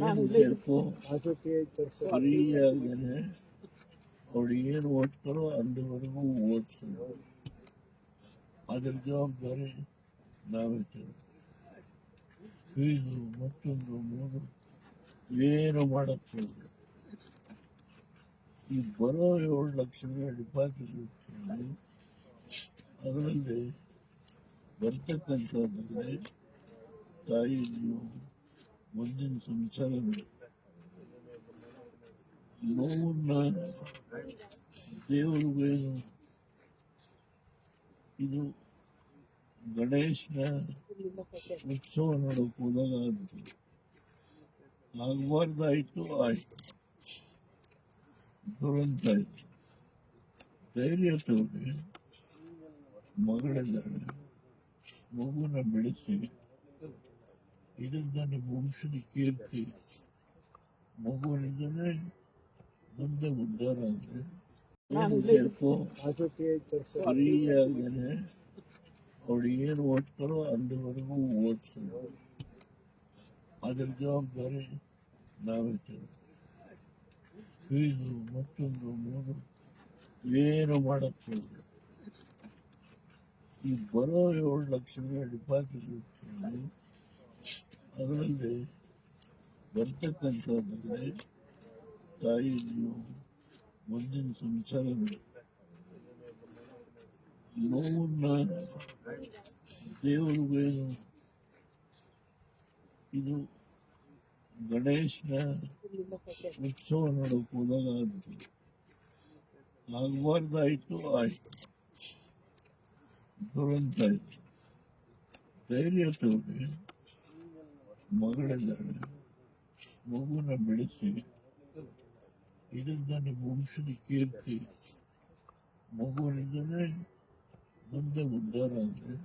ಏನು ಬೇಕೋ ರಾಜಕೀಯ ಕೆಲಸ ಫ್ರೀಯಾಗೇನೆ ಅವಳು ಏನು ಓದ್ತಾರೋ ಅಲ್ಲಿವರೆಗೂ ಓದಿಸೋದು ಅದ್ರ ಜವಾಬ್ದಾರಿ ನಾವೇ ತಗೊಳ್ಬೇಕು. ಫೀಸು ಮತ್ತೊಂದು ಮೂರು ಏನು ಮಾಡಕ್ ಹೋಗ್ಬೇಕು ಈ ಬರೋ ಏಳು ಲಕ್ಷ ಡಿಪಾಸಿಟ್ ಅದರಲ್ಲಿ ಬರ್ತಕ್ಕಂಥದ್ರಲ್ಲಿ ತಾಯಿ ನೀವು ಮುಂದಿನ ಸಂಸಾರ ನೋವನ್ನ ದೇವರಿಗೂ ಇದು ಗಣೇಶನ ಉತ್ಸವ ನೋಡಕ್ ಹೋದಾಗ ಆಗುತ್ತೆ ಆಗ್ಬಾರ್ದಾಯ್ತು ಆಯ್ತು. ದುರಂತ ಆಯ್ತು ಧೈರ್ಯ ತಗೊಳ್ಳಿ ಮಗಳಿದ್ದಾರೆ ಮಗುನ ಬೆಳೆಸಿ. ಇದರಿಂದ ನಿಮ್ಮ ವಂಶದ ಕೀರ್ತಿ ಮಗುವಿನಿಂದಲೇ ಮುಂದೆ ಉದ್ಧಾರ ಆದ್ರೆ ಬೇಕೋ ಫ್ರೀಯಾಗೇನೆ ಅವ್ರು ಏನು ಓದ್ತಾರೋ ಅಲ್ಲಿವರೆಗೂ ಓದ್ಸೋದು ಅದ್ರ ಜವಾಬ್ದಾರಿ ನಾವೇ. ಫೀಸು ಮತ್ತೊಂದು ಮೂರು ಏನು ಮಾಡಕ್ಕೆ ಈ ಬರೋ ಏಳು ಲಕ್ಷ ಡಿಪಾಸಿಟ್ ಅದರಲ್ಲಿ ಬರ್ತಕ್ಕಂಥದ್ರಲ್ಲಿ ತಾಯಿ ನೀವು ಮುಂದಿನ ಸಂಸಾರ ನೋವನ್ನ ದೇವರಿಗೂ ಏನು ಇದು ಗಣೇಶನ ಉತ್ಸವ ನೋಡೋಕೆ ಹೋದಾಗ ಆಗ್ತದೆ ಆಗಬಾರ್ದಾಯ್ತು ಆಯ್ತು. ದುರಂತ ಆಯ್ತು. ಧೈರ್ಯ ತಗೊಳ್ಳಿ ಮಗಳಿದ್ದಾರೆ ಮಗುನ ಬೆಳೆಸಿ ಇದರಿಂದ ಮನುಷ್ಯನ ಕೀರ್ತಿ ಮಗುವಿನಿಂದಲೇ ಮುಂದೆ ಉದ್ಧಾರ ಆದ್ರೆ